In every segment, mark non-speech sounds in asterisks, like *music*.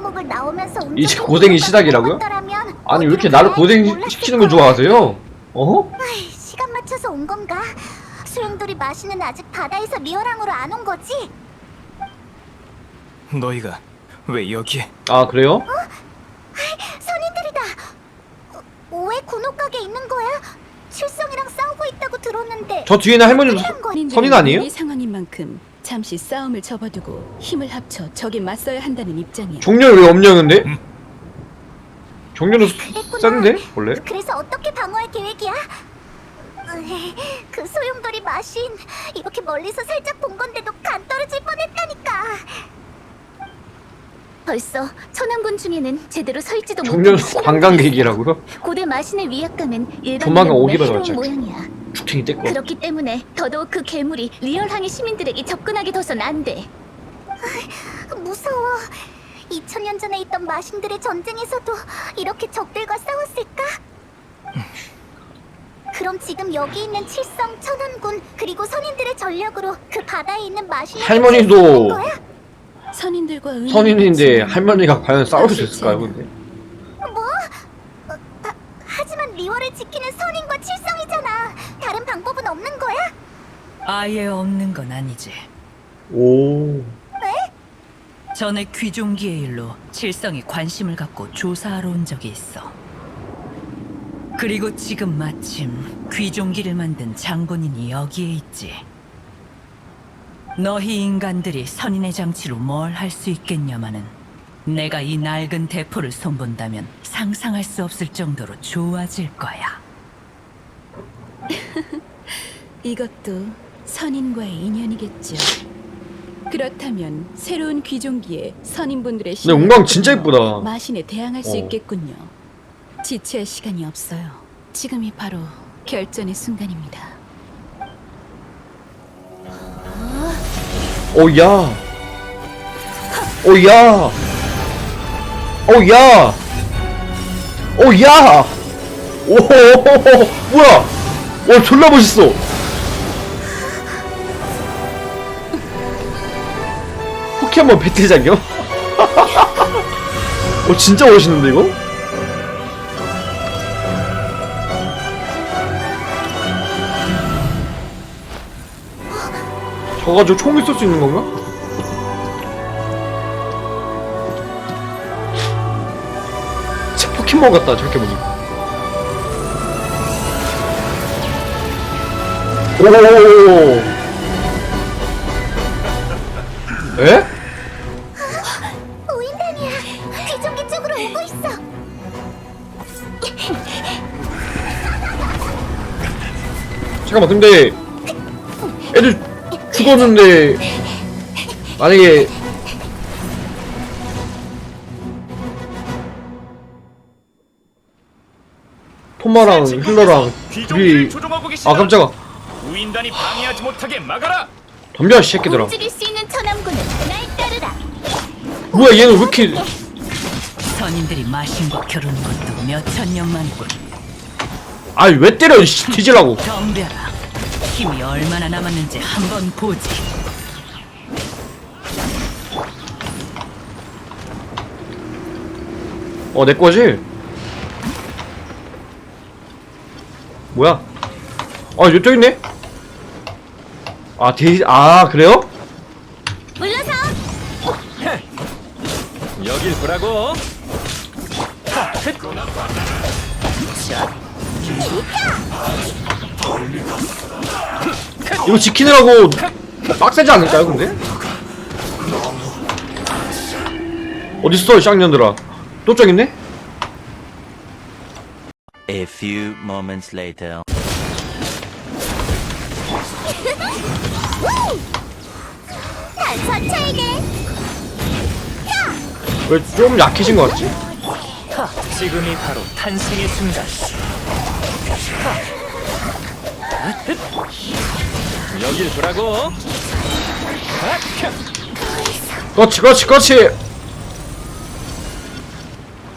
황금옥을 나오면서 이제 고생이 시작이라고요? 좋았더라면 아니 왜 이렇게 어디로 나를 가야 할지 고생시키는 걸 좋아하세요? 어? 아이, 시간 맞춰서 온 건가? 소용돌이 마시는 아직 바다에서 리어랑으로 안 온 거지? 너희가 왜 여기에? 아 그래요? 선인들이다. 어, 왜 군옥각에 있는 거야? 칠성이랑 싸우고 있다고 들었는데. 저 뒤에는? 선- 선인 아니에요? 이 상황인 만큼 잠시 싸움을 접어두고 힘을 합쳐 적에 맞서야 한다는 입장이야. 종렬 왜 없냐는데? 종렬은 그랬구나. 쌌는데 원래? 그래서 어떻게 방어할 계획이야? 으이, 그 소용돌이 마신 이렇게 멀리서 살짝 본 건데도 간 떨어질 뻔했다니까. 벌써 천왕군 중에는 제대로 서 있지도 종렬 못하는 관광객이라고요? 고대 마신의 위압감은 일반 조만간 몸에 오기로 해로운 하자. 모양이야. 죽탱이 떼꺼 그렇기 때문에 더더욱 그 괴물이 리얼항의 시민들에게 접근하게 둬선 안 돼. 아, 무서워. 2000년 전에 있던 마신들의 전쟁에서도 이렇게 적들과 싸웠을까? 그럼 지금 여기 있는 칠성 천안군 그리고 선인들의 전력으로 그 바다에 있는 마신을 할머니도 거야? 선인들과 선인인데 할머니가 과연 싸울 수 있을까요 근데? 뭐? 어, 하, 하지만 리월을 지키는 선인과 칠성이잖아. 다른 방법은 없는 거야? 아예 없는 건 아니지. 오 전에 귀종기의 일로 칠성이 관심을 갖고 조사하러 온 적이 있어. 그리고 지금 마침 귀종기를 만든 장본인이 여기에 있지. 너희 인간들이 선인의 장치로 뭘 할 수 있겠냐마는 내가 이 낡은 대포를 손본다면 상상할 수 없을 정도로 좋아질 거야. *laughs* 이것도 선인과의 인연이겠죠. 그렇다면 새로운 귀종기에 선인분들의 근데 운광 진짜 이쁘다 마신에 대항할 수 어. 있겠군요. 지체할 시간이 없어요. 지금이 바로 결전의 순간입니다. 오야 오야 오야 오야 오 *laughs* 뭐야 와 졸라 멋있어 포켓몬 배틀장이요? *laughs* 어 진짜 멋있는데 이거? 저 가지고 총을 쏠 수 있는 건가? 진짜 포켓몬 같다 저렇게 보니까 오 에? 오인 잠깐만 근데 애들 죽었는데 만약에 토마랑 힐러랑 둘이. 아 깜짝아 우인단이 방해하지 못하게 막아라. 덤벼 이 새끼들아 움직일 수 있는 천암군은 날 따르라. 뭐야 얘는 왜 이렇게 선인들이 마신과 겨루는 것도 몇 천 년 만이군. 아니 왜 때려 씨, 뒤질라고 덤벼라. 힘이 얼마나 남았는지 한번 보지. 어 내 거지? 뭐야? 아 이쪽 있네? 아 대, 아 그래요? 물러서. 여길 보라고. 이거 지키느라고 빡세지 않을까요 근데? 어딨어 이 쌍년들아 또 저기 있네? A few moments later. 난 선차에게. 왜 좀 약해진 것 같지? 하, 지금이 바로 탄생의 순간. 하, 흣. 여길 보라고. 하, 그렇지 그렇지 그렇지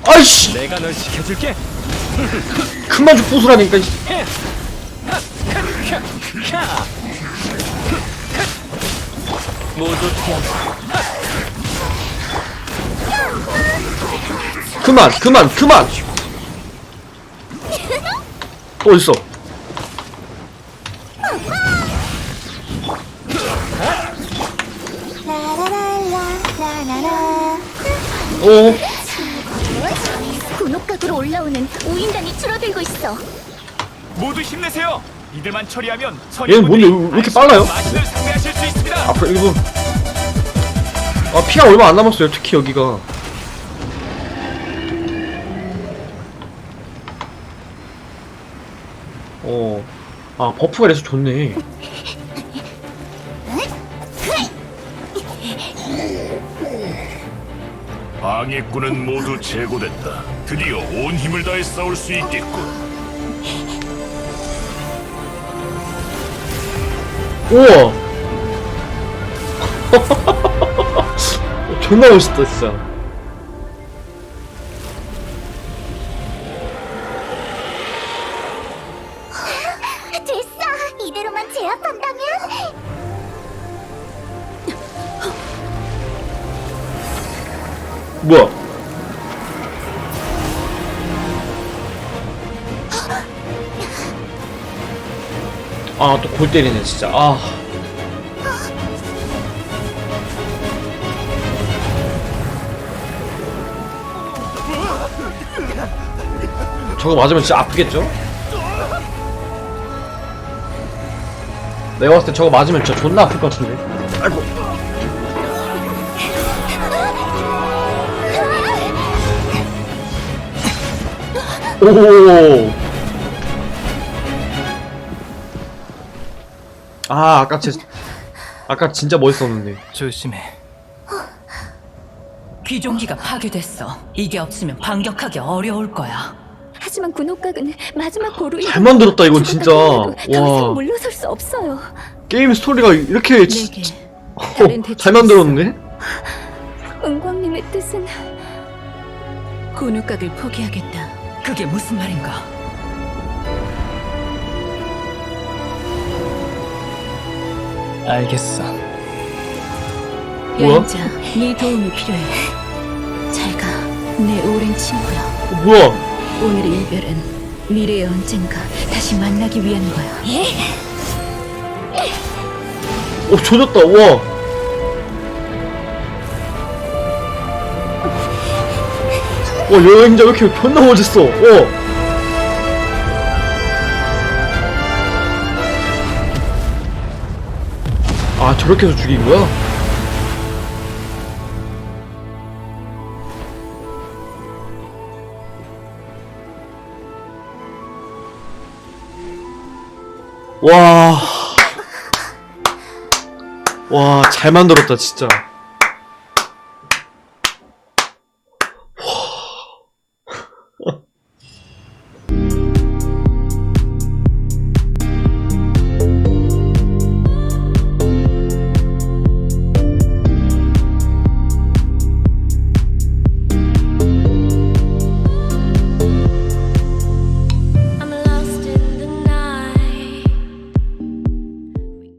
아이씨 내가 널 지켜줄게. 큰만 좀 부수라니까 이-. 모두 피한 그만 그만 그만 또 어딨어 어 군옥각으로 올라오는 우인단이 줄어들고 있어. 모두 힘내세요. 이들만 처리하면 얘는 뭔데 왜 이렇게 빨라요? 마신을 상대하실 수 있습니다. 앞으로 1분 아 피가 얼마 안 남았어요 특히 여기가 어 아 버프가 돼서 좋네 방해꾼은 모두 제거됐다. 드디어 온 힘을 다해 싸울 수 있겠군. 우와 *laughs* 존나 멋있다 진짜 제압한다면? 뭐야? 아 또 골 때리네 진짜. 아. 저거 맞으면 진짜 아프겠죠? 내가 봤을 때 저거 맞으면 진짜 존나 아플 것 같은데 아이고 오. 아, 아까 제, 아까 진짜 멋있었는데. 조심해. 귀종기가 파괴됐어. 이게 없으면 반격하기 어려울 거야. 하지만 군옥각은 마지막 보루인 잘 만들었다, 이건 진짜. 더 이상 와. 물러설 수 없어요. 게임 스토리가 이렇게 지- 내게 어, 다른 대책이 잘 만들었네? 은광님의 뜻은 군옥각을 포기하겠다. 그게 무슨 말인가? 알겠어. 뭐야? 여행자, 네 도움이 필요해. 잘 가, 내 오랜 친구야. 어, 뭐야? 오늘의 이별은 미래의 언젠가 다시 만나기 위한 거야. 어, 조졌다, 와. 와, 여행자 왜 이렇게 존나 멋있어, 어. 아, 저렇게 해서 죽인 거야? 와. 와, 잘 만들었다, 진짜.